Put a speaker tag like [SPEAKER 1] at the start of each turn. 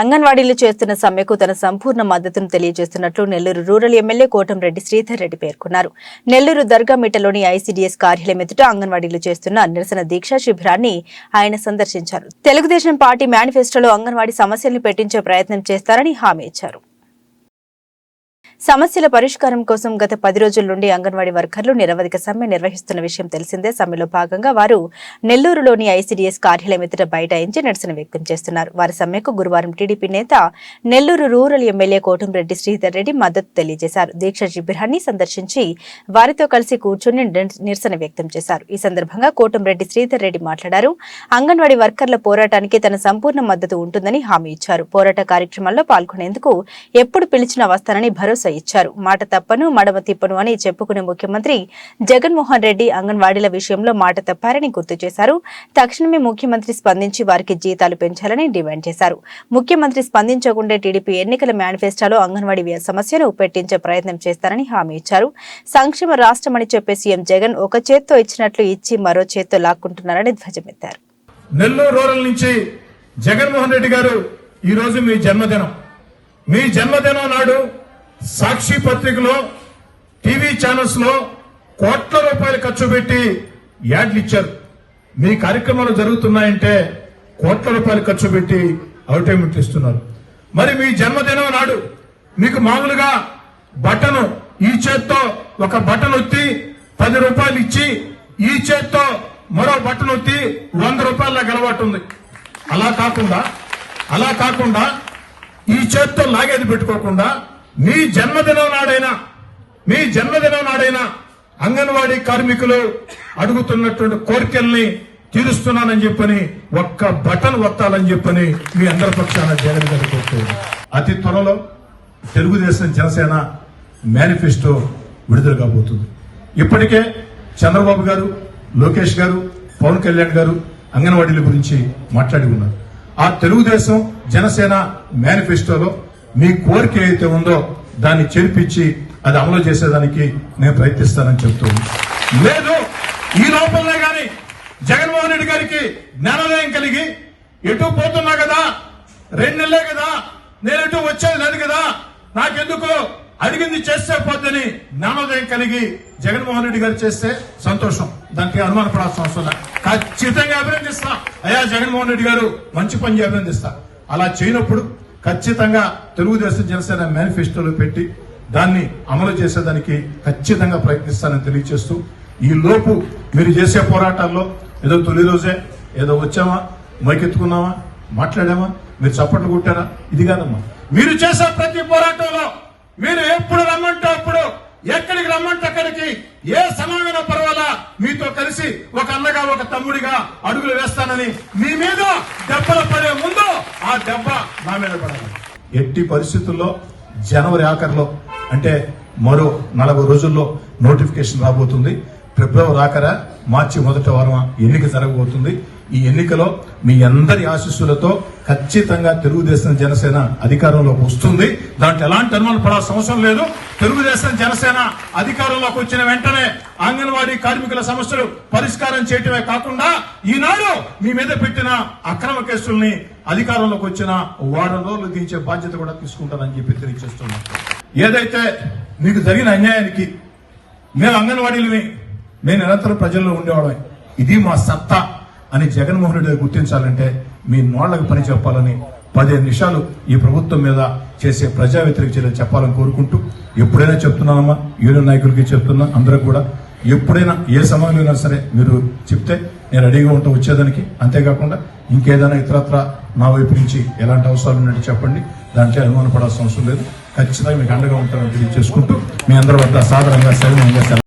[SPEAKER 1] అంగన్వాడీలు చేస్తున్న సమ్మెకు తన సంపూర్ణ మద్దతును తెలియజేస్తున్నట్లు నెల్లూరు రూరల్ ఎమ్మెల్యే కోటంరెడ్డి శ్రీధర్ రెడ్డి పేర్కొన్నారు. నెల్లూరు దర్గామిట్టలోని ఐసీడీఎస్ కార్యాలయం ఎదుట అంగన్వాడీలు చేస్తున్న నిరసన దీక్షా శిబిరాన్ని ఆయన సందర్శించారు. తెలుగుదేశం పార్టీ మేనిఫెస్టోలో అంగన్వాడీ సమస్యలను పెట్టించే ప్రయత్నం చేస్తారని హామీ ఇచ్చారు. సమస్యల పరిష్కారం కోసం గత పది రోజుల నుండి అంగన్వాడీ వర్కర్లు నిరవధిక సమ్మె నిర్వహిస్తున్న విషయం తెలిసిందే. సమ్మెలో భాగంగా వారు నెల్లూరులోని ఐసీడీఎస్ కార్యాలయం ఎదుట బైఠాయించి నిరసన వ్యక్తం చేస్తున్నారు. వారి సమ్మెకు గురువారం టీడీపీ నేత నెల్లూరు రూరల్ ఎమ్మెల్యే కోటంరెడ్డి శ్రీధర్ రెడ్డి మద్దతు తెలియజేశారు. దీక్ష శిబిరాన్ని సందర్శించి వారితో కలిసి కూర్చొని నిరసన వ్యక్తం చేశారు. ఈ సందర్భంగా కోటంరెడ్డి శ్రీధర్ రెడ్డి మాట్లాడారు. అంగన్వాడీ వర్కర్ల పోరాటానికి తన సంపూర్ణ మద్దతు ఉంటుందని హామీ ఇచ్చారు. పోరాట కార్యక్రమంలో పాల్గొనేందుకు ఎప్పుడు పిలిచినా వస్తానని భరోసా ఇచ్చారు. మాట తప్పను మడమ తిప్పను అని చెప్పుకునే ముఖ్యమంత్రి జగన్మోహన్ రెడ్డి అంగన్వాడీల విషయంలో మాట తప్పారని గుర్తు చేశారు. తక్షణమే ముఖ్యమంత్రి స్పందించి వారికి జీతాలు పెంచాలని డిమాండ్ చేశారు. ముఖ్యమంత్రి స్పందించకుండా టీడీపీ ఎన్నికల మేనిఫెస్టోలో అంగన్వాడీ సమస్యను పెట్టించే ప్రయత్నం చేస్తారని హామీ ఇచ్చారు. సంక్షేమ రాష్ట్రమని చెప్పే సీఎం జగన్ ఒక చేత్తో ఇచ్చినట్లు ఇచ్చి మరో చేత్తో లాక్కుంటున్నారని ధ్వజమెత్తారు.
[SPEAKER 2] నెల్లూరు రూరల్ నుంచి జగన్మోహన్ రెడ్డి గారు ఈ రోజు మీ జన్మదినం. మీ జన్మదినం నాడు సాక్షి పత్రికలో టీవీ ఛానల్స్లో కోట్ల రూపాయలు ఖర్చు పెట్టి యాడ్లు ఇచ్చారు. మీ కార్యక్రమాలు జరుగుతున్నాయంటే కోట్ల రూపాయలు ఖర్చు పెట్టి అడ్వర్టైజ్మెంట్ ఇస్తున్నారు. మరి మీ జన్మదినం నాడు మీకు మామూలుగా బటన్ ఈ చేత్తో ఒక బటన్ ఒత్తి పది రూపాయలు ఇచ్చి ఈ చేత్తో మరో బటన్ ఒత్తి వంద రూపాయల గలవాటు ఉంది. అలా కాకుండా అలా కాకుండా ఈ చేత్తో లాగేది పెట్టుకోకుండా మీ జన్మదినం నాడైనా మీ జన్మదినం నాడైనా అంగన్వాడీ కార్మికులు అడుగుతున్నటువంటి కోరికల్ని తీరుస్తున్నానని చెప్పని ఒక్క బటన్ వత్తాలని చెప్పని మీ అందరి పక్షాన జగన్ గారు కోరుతున్నాను. అతి త్వరలో తెలుగుదేశం జనసేన మేనిఫెస్టో విడుదల కాబోతుంది ఇప్పటికే చంద్రబాబు గారు లోకేష్ గారు పవన్ కళ్యాణ్ గారు అంగన్వాడీల గురించి మాట్లాడి ఉన్నారు ఆ తెలుగుదేశం జనసేన మేనిఫెస్టోలో మీ కోరిక ఏదైతే ఉందో దాన్ని చేర్పించి అది అమలు చేసేదానికి నేను ప్రయత్నిస్తానని చెప్తూ లేదు ఈ లోపలనే గాని జగన్మోహన్ రెడ్డి గారికి జ్ఞానోదయం కలిగి ఎటు పోతున్నా కదా రెండు నెలలే కదా నేను ఎటు వచ్చేది లేదు కదా నాకెందుకు అడిగింది చేస్తే పోద్దని జ్ఞానోదయం కలిగి జగన్మోహన్ రెడ్డి గారు చేస్తే సంతోషం. దానికి అనుమానపడాల్సిన అవసరం లేదు. ఖచ్చితంగా అభినందిస్తా. అయ్యా జగన్మోహన్ రెడ్డి గారు మంచి పని అభినందిస్తా. అలా చేయనప్పుడు ఖచ్చితంగా తెలుగుదేశం జనసేన మేనిఫెస్టోలో పెట్టి దాన్ని అమలు చేసేదానికి ఖచ్చితంగా ప్రయత్నిస్తానని తెలియజేస్తూ ఈ లోపు మీరు చేసే పోరాటాల్లో ఏదో తొలి రోజే ఏదో వచ్చామా మైకెత్తుకున్నామా మాట్లాడామా మీరు చప్పట్లు కొట్టారా? ఇది కాదమ్మా. మీరు చేసే ప్రతి పోరాటంలో మీరు ఎప్పుడు రమ్మంటే అప్పుడు ఎక్కడికి రమ్మంటే అక్కడికి ఏ సమాధానం పర్వాలా మీతో కలిసి ఒక అన్నగా ఒక తమ్ముడిగా అడుగులు వేస్తానని మీ మీద దెబ్బలు పడే ముందు ఆ దెబ్బ నా మీద పడాలి ఎట్టి పరిస్థితుల్లో జనవరి ఆఖరిలో అంటే మరో నలభై రోజుల్లో నోటిఫికేషన్ రాబోతుంది. ఫిబ్రవరి ఆఖర మార్చి మొదటి వారం ఎన్నిక జరగబోతుంది. ఈ ఎన్నికలో మీ అందరి ఆశీస్సులతో ఖచ్చితంగా తెలుగుదేశం జనసేన అధికారంలోకి వస్తుంది. దాంట్లో ఎలాంటి అనుమానం పడాల్సిన అవసరం లేదు. తెలుగుదేశం జనసేన అధికారంలోకి వచ్చిన వెంటనే అంగన్వాడీ కార్మికుల సమస్యలు పరిష్కారం చేయటమే కాకుండా ఈనాడు మీ మీద పెట్టిన అక్రమ కేసుల్ని అధికారంలోకి వచ్చిన వారం రోజులు దించే బాధ్యత కూడా తీసుకుంటానని చెప్పి తెలియజేస్తున్నాను ఏదైతే మీకు జరిగిన అన్యాయానికి మేము అంగన్వాడీలని మేము నిరంతరం ప్రజల్లో ఉండేవాళ్ళమే. ఇది మా సత్తా అని జగన్మోహన్ రెడ్డి గుర్తించాలంటే మీ నోళ్ళకు పని చెప్పాలని పదిహేను నిమిషాలు ఈ ప్రభుత్వం మీద చేసే ప్రజా వ్యతిరేక చర్యలు చెప్పాలని కోరుకుంటూ ఎప్పుడైనా చెప్తున్నానమ్మా యూనియన్ నాయకులకి చెప్తున్నా అందరూ కూడా. ఎప్పుడైనా ఏ సమయంలో అయినా సరే మీరు చెప్తే నేను రెడీగా ఉంటా వచ్చేదానికి. అంతేకాకుండా ఇంకేదైనా ఇతరత్ర నా వైపు నుంచి ఎలాంటి అవసరాలు ఉన్నట్టు చెప్పండి. దాంట్లో అనుమానపడాల్సిన అవసరం లేదు. ఖచ్చితంగా మీకు అండగా ఉంటానని తెలియజేసుకుంటూ మీ అందరి వద్ద సాధారణంగా సెలవు